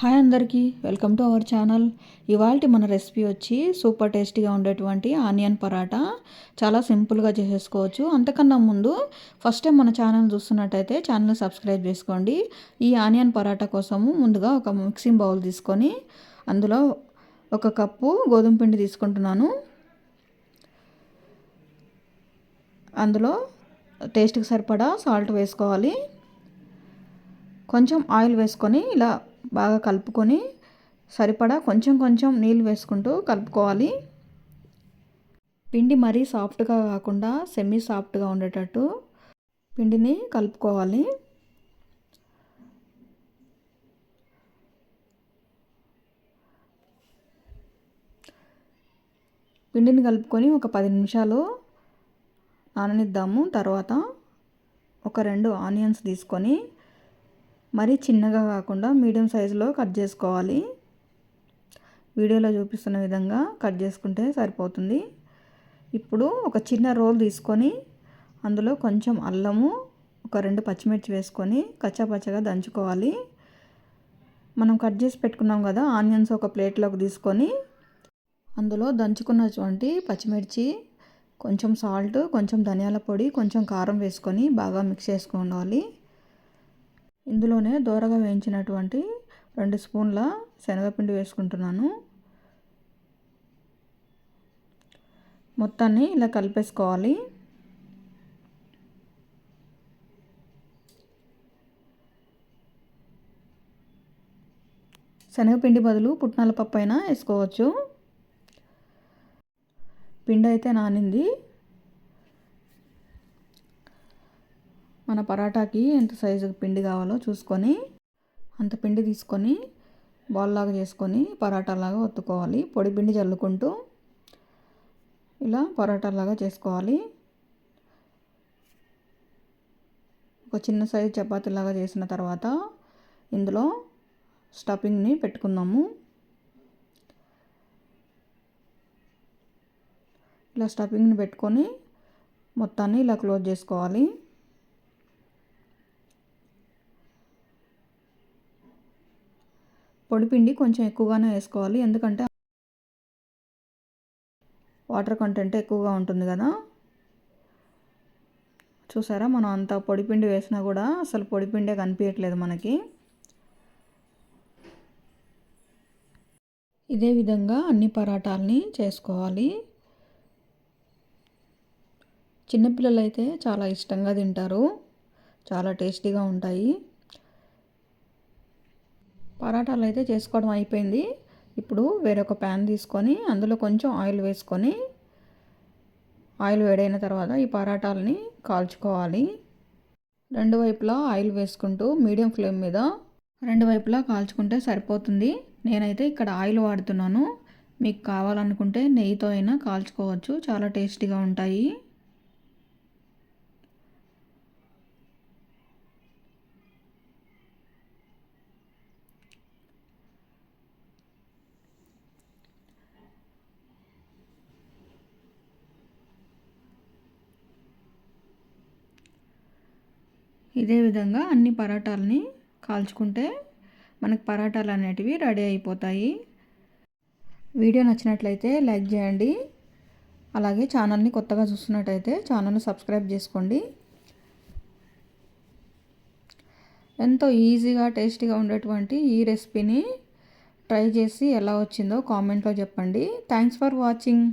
Hi అందరికీ welcome to our channel. ఇవాళ మన రెసిపీ వచ్చి సూపర్ టేస్టీగా ఉండేటువంటి ఆనియన్ పరాటా. చాలా సింపుల్గా చేసేసుకోవచ్చు. అంతకన్నా ముందు ఫస్ట్ టైం మన ఛానల్ చూస్తున్నట్టయితే ఛానల్ సబ్స్క్రైబ్ చేసుకోండి. ఈ ఆనియన్ పరాటా కోసము ముందుగా ఒక మిక్సింగ్ బౌల్ తీసుకొని అందులో ఒక కప్పు గోధుమ పిండి తీసుకుంటున్నాను. అందులో టేస్ట్కి సరిపడా సాల్ట్ వేసుకోవాలి. కొంచెం ఆయిల్ వేసుకొని ఇలా బాగా కలుపుకొని సరిపడా కొంచెం కొంచెం నీళ్ళు వేసుకుంటూ కలుపుకోవాలి. పిండి మరీ సాఫ్ట్గా కాకుండా సెమీ సాఫ్ట్గా ఉండేటట్టు పిండిని కలుపుకోవాలి. పిండిని కలుపుకొని ఒక పది నిమిషాలు నాననిద్దాము. తర్వాత ఒక రెండు ఆనియన్స్ తీసుకొని మరీ చిన్నగా కాకుండా మీడియం సైజులో కట్ చేసుకోవాలి. వీడియోలో చూపిస్తున్న విధంగా కట్ చేసుకుంటే సరిపోతుంది. ఇప్పుడు ఒక చిన్న రోల్ తీసుకొని అందులో కొంచెం అల్లము ఒక రెండు పచ్చిమిర్చి వేసుకొని కచ్చాపచ్చగా దంచుకోవాలి. మనం కట్ చేసి పెట్టుకున్నాం కదా ఆనియన్స్ ఒక ప్లేట్లోకి తీసుకొని అందులో దంచుకున్నటువంటి పచ్చిమిర్చి కొంచెం సాల్ట్ కొంచెం ధనియాల పొడి కొంచెం కారం వేసుకొని బాగా మిక్స్ చేసుకోవాలి ఇందులోనే దోరగా వేయించినటువంటి రెండు స్పూన్ల శనగపిండి వేసుకుంటున్నాను. మొత్తాన్ని ఇలా కలిపేసుకోవాలి. శనగపిండి బదులు పుట్నాల పప్పు అయినా వేసుకోవచ్చు. పిండి అయితే నానింది. మన పరాటాకి ఎంత సైజు పిండి కావాలో చూసుకొని అంత పిండి తీసుకొని బాల్ లాగా చేసుకొని పరాటాలాగా ఒత్తుకోవాలి. పొడి పిండి చల్లుకుంటూ ఇలా పరాటాలాగా చేసుకోవాలి. ఒక చిన్న సైజు చపాతీలాగా చేసిన తర్వాత ఇందులో స్టఫింగ్ని పెట్టుకుందాము. ఇలా స్టఫింగ్ని పెట్టుకొని మొత్తాన్ని ఇలా క్లోజ్ చేసుకోవాలి. పొడిపిండి కొంచెం ఎక్కువగానే వేసుకోవాలి. ఎందుకంటే వాటర్ కంటెంట్ ఎక్కువగా ఉంటుంది కదా. చూసారా? మనం అంత పొడిపిండి వేసినా కూడా అసలు పొడిపిండే కనిపించట్లేదు మనకి. ఇదే విధంగా అన్ని పరాటాలని చేసుకోవాలి. చిన్నపిల్లలు అయితే చాలా ఇష్టంగా తింటారు. చాలా టేస్టీగా ఉంటాయి. పరాటాలు అయితే చేసుకోవడం అయిపోయింది. ఇప్పుడు వేరొక ప్యాన్ తీసుకొని అందులో కొంచెం ఆయిల్ వేసుకొని ఆయిల్ వేడైన తర్వాత ఈ పరాటాలని కాల్చుకోవాలి. రెండు వైపులా ఆయిల్ వేసుకుంటూ మీడియం ఫ్లేమ్ మీద రెండు వైపులా కాల్చుకుంటే సరిపోతుంది. నేనైతే ఇక్కడ ఆయిల్ వాడుతున్నాను. మీకు కావాలనుకుంటే నెయ్యితో అయినా కాల్చుకోవచ్చు. చాలా టేస్టీగా ఉంటాయి. ఇదే విధంగా అన్ని పరాటాలని కాల్చుకుంటే మనకు పరాటాలు అనేటివి రెడీ అయిపోతాయి. వీడియో నచ్చినట్లయితే లైక్ చేయండి. అలాగే ఛానల్ని కొత్తగా చూస్తున్నట్టయితే ఛానల్ని సబ్స్క్రైబ్ చేసుకోండి. ఎంతో ఈజీగా టేస్టీగా ఉండేటువంటి ఈ రెసిపీని ట్రై చేసి ఎలా వచ్చిందో కామెంట్లో చెప్పండి. Thanks for watching.